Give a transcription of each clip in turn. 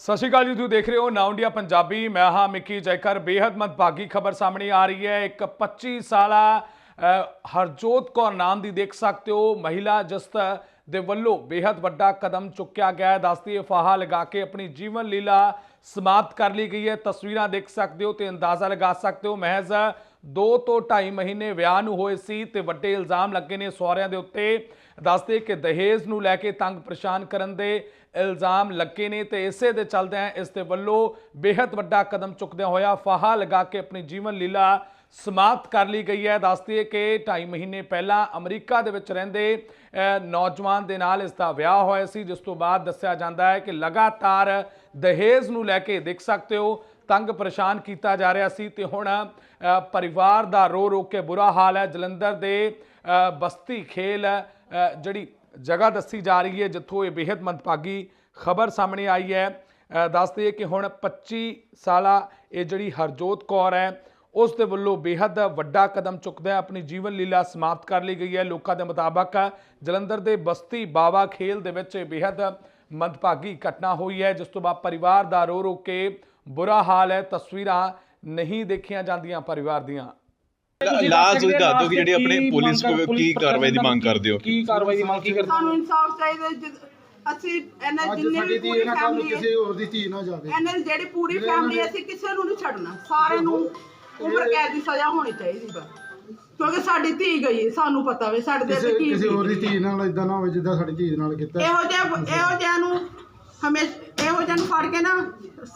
ਸਤਿ ਸ਼੍ਰੀ ਅਕਾਲ ਜੀ, ਤੁਸੀਂ ਦੇਖ ਰਹੇ ਹੋ ਨਾਉ ਇੰਡੀਆ ਪੰਜਾਬੀ। ਮੈਂ ਹਾਂ ਮਿੱਕੀ ਜੈਕਰ ਬੇहद ਮਦਭਾਗੀ ਖਬਰ ਸਾਹਮਣੇ ਆ ਰਹੀ ਹੈ। ਇੱਕ 25 ਸਾਲਾ ਹਰਜੋਤ ਕੌਰ ਨਾਮ ਦੀ ਦੇਖ ਸਕਦੇ ਹੋ। ਮਹਿਲਾ ਜਸਤ ਦੇ ਵੱਲੋਂ ਬੇहद ਵੱਡਾ ਕਦਮ ਚੁੱਕਿਆ ਗਿਆ ਹੈ। ਦੱਸਦੀ ਹੈ ਫਾਹਾ ਲਗਾ ਕੇ ਆਪਣੀ ਜੀਵਨ ਲੀਲਾ ਸਮਾਪਤ ਕਰ ਲਈ ਗਈ ਹੈ। ਤਸਵੀਰਾਂ ਦੇਖ ਸਕਦੇ ਹੋ ਤੇ ਅੰਦਾਜ਼ਾ ਲਗਾ ਸਕਦੇ ਹੋ। ਮਹਿਜ਼ 2 ਤੋਂ 2.5 ਮਹੀਨੇ ਵਿਆਹ ਨੂੰ ਹੋਏ ਸੀ ਤੇ ਵੱਡੇ ਇਲਜ਼ਾਮ ਲੱਗੇ ਨੇ ਸਹੁਰਿਆਂ ਦੇ ਉੱਤੇ। ਦੱਸਦੇ ਕਿ ਦਹੇਜ ਨੂੰ ਲੈ ਕੇ ਤੰਗ ਪਰੇਸ਼ਾਨ ਕਰਨ ਦੇ ਇਲਜ਼ਾਮ ਲੱਗੇ ਨੇ ਤੇ ਇਸੇ ਦੇ ਚੱਲਦਿਆਂ ਇਸ ਦੇ ਵੱਲੋਂ ਬੇहद ਵੱਡਾ ਕਦਮ ਚੁੱਕਦਿਆਂ ਹੋਇਆ, ਫਾਹਾ ਲਗਾ ਕੇ ਆਪਣੀ ਜੀਵਨ ਲੀਲਾ ਸਮਾਪਤ ਕਰ ਲਈ ਗਈ ਹੈ। ਦੱਸਦੀ ਹੈ ਕਿ 2.5 ਮਹੀਨੇ ਪਹਿਲਾਂ ਅਮਰੀਕਾ ਦੇ ਵਿੱਚ ਰਹਿੰਦੇ ਨੌਜਵਾਨ ਦੇ ਨਾਲ ਇਸ ਦਾ ਵਿਆਹ ਹੋਇਆ ਸੀ, ਜਿਸ ਤੋਂ ਬਾਅਦ ਦੱਸਿਆ ਜਾਂਦਾ ਹੈ ਕਿ ਲਗਾਤਾਰ ਦਹੇਜ ਨੂੰ ਲੈ ਕੇ ਦੇਖ ਸਕਦੇ ਹੋ ਤੰਗ ਪਰੇਸ਼ਾਨ ਕੀਤਾ ਜਾ ਰਿਹਾ ਸੀ ਤੇ ਹੁਣ ਪਰਿਵਾਰ ਦਾ ਰੋ ਰੋ ਕੇ ਬੁਰਾ ਹਾਲ ਹੈ। ਜਲੰਧਰ ਦੇ ਬਸਤੀ ਖੇਲ ਜਿਹੜੀ ਜਗ੍ਹਾ ਦੱਸੀ ਜਾ ਰਹੀ ਹੈ, ਜਿੱਥੋਂ ਇਹ ਬੇहद ਮੰਦਭਾਗੀ ਖਬਰ ਸਾਹਮਣੇ ਆਈ ਹੈ। ਦੱਸ ਦਈਏ ਕਿ ਹੁਣ 25 ਸਾਲਾ ਇਹ ਜਿਹੜੀ ਹਰਜੋਤ ਕੌਰ ਹੈ, ਉਸ ਦੇ ਵੱਲੋਂ ਬੇहद ਵੱਡਾ ਕਦਮ ਚੁੱਕਦਾ ਹੈ ਆਪਣੀ ਜੀਵਨ ਲੀਲਾ ਸਮਾਪਤ ਕਰ ਲਈ ਗਈ ਹੈ ਲੋਕਾਂ ਦੇ ਮੁਤਾਬਕ। ਜਲੰਧਰ ਦੇ ਬਸਤੀ ਬਾਵਾ ਖੇਲ ਦੇ ਵਿੱਚ ਇਹ ਬੇहद ਮੰਦਭਾਗੀ ਘਟਨਾ ਹੋਈ ਹੈ, ਜਿਸ ਤੋਂ ਬਾਅਦ ਪਰਿਵਾਰ ਦਾ ਰੋ ਰੋ ਕੇ ਬੁਰਾ ਹਾਲ ਹੈ ਤਸਵੀਰਾਂ ਨਹੀਂ ਦੇਖੀਆਂ ਜਾਂਦੀਆਂ ਪਰਿਵਾਰ ਦੀਆਂ। ਲਾਜ ਤੁਸੀਂ ਦੱਸ ਦਿਓ ਕਿ ਜਿਹੜੀ ਆਪਣੇ ਪੁਲਿਸ ਕੋਲ ਕੀ ਕਾਰਵਾਈ ਦੀ ਮੰਗ ਕਰਦੇ ਹੋ? ਕੀ ਕਾਰਵਾਈ ਦੀ ਮੰਗ ਕੀ ਕਰਦੇ ਸਾਨੂੰ ਇਨਸਾਫ ਚਾਹੀਦਾ। ਜਿ- ਅਸੀਂ ਇਹਨਾਂ ਅੱਜ ਜਿੰਨੇ ਸਾਡੀ ਵੀ ਧੀ ਪੂਰੀ ਕੱਲ ਨੂੰ ਫੈਮਿਲੀ ਕਿਸੇ ਹੋਰ ਦੀ ਧੀ ਨਾ ਜਾਵੇ। ਇਹਨਾਂ ਦੀ ਜਿਹੜੀ ਪੂਰੀ ਫੈਮਿਲੀ ਅਸੀਂ ਕਿਸੇ ਨੂੰ ਨਹੀਂ ਛੱਡਣਾ। ਸਾਰੇ ਨੂੰ ਉਮਰ ਕੈਦ ਦੀ ਸਜ਼ਾ ਹੋਣੀ ਚਾਹੀਦੀ ਬਸ। ਕਿਉਂਕਿ ਸਾਡੀ ਧੀ ਗਈ ਹੈ, ਸਾਨੂੰ ਪਤਾ ਵੇ ਸਾਡੇ ਕਿਸੇ ਤੇ ਕੀ ਕਿਸੇ ਹੋਰ ਦੀ। ਧੀ ਨਾਲ ਇਦਾਂ ਨਾ ਹੋਵੇ ਜਿੱਦਾਂ ਸਾਡੀ ਧੀ ਨਾਲ ਕੀਤਾ। ਇਹੋ ਜਿਹਾ ਇਹੋ ਜਿਹਾ ਨੂੰ ਹਮੇਸ਼ਾ ਇਹੋ ਜਿਹਾ ਨੂੰ ਫੜ ਕੇ ਨਾ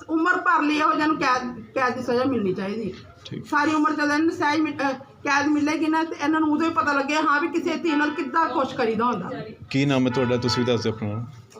ਉਮਰ ਭਰ ਲਈ ਇਹੋ ਜਿਹਾ ਨੂੰ ਕੈਦ ਕੈਦ ਦੀ ਸਜ਼ਾ ਮਿਲਣੀ ਚਾਹੀਦੀ। ਹੈ। ਸਾਰੀ ਉਮਰ ਚੱਲਣ ਨੂੰ ਸਹਿਜ ਮਿ- ਅਹ ਕੈਦ ਮਿਲੇਗੀ ਨਾ ਤੇ ਇਹਨਾਂ ਨੂੰ ਉਦੋਂ ਹੀ ਪਤਾ ਲੱਗੇ ਹਾਂ ਵੀ ਕਿਸੇ ਧੀ ਨਾਲ ਕਿੱਦਾਂ ਕੁਛ ਕਰੀਦਾ ਹੁੰਦਾ। ਕੀ ਨਾਮ ਹੈ ਤੁਹਾਡਾ? ਤੁਸੀਂ ਵੀ ਦੱਸ ਦਿਓ ਆਪਣਾ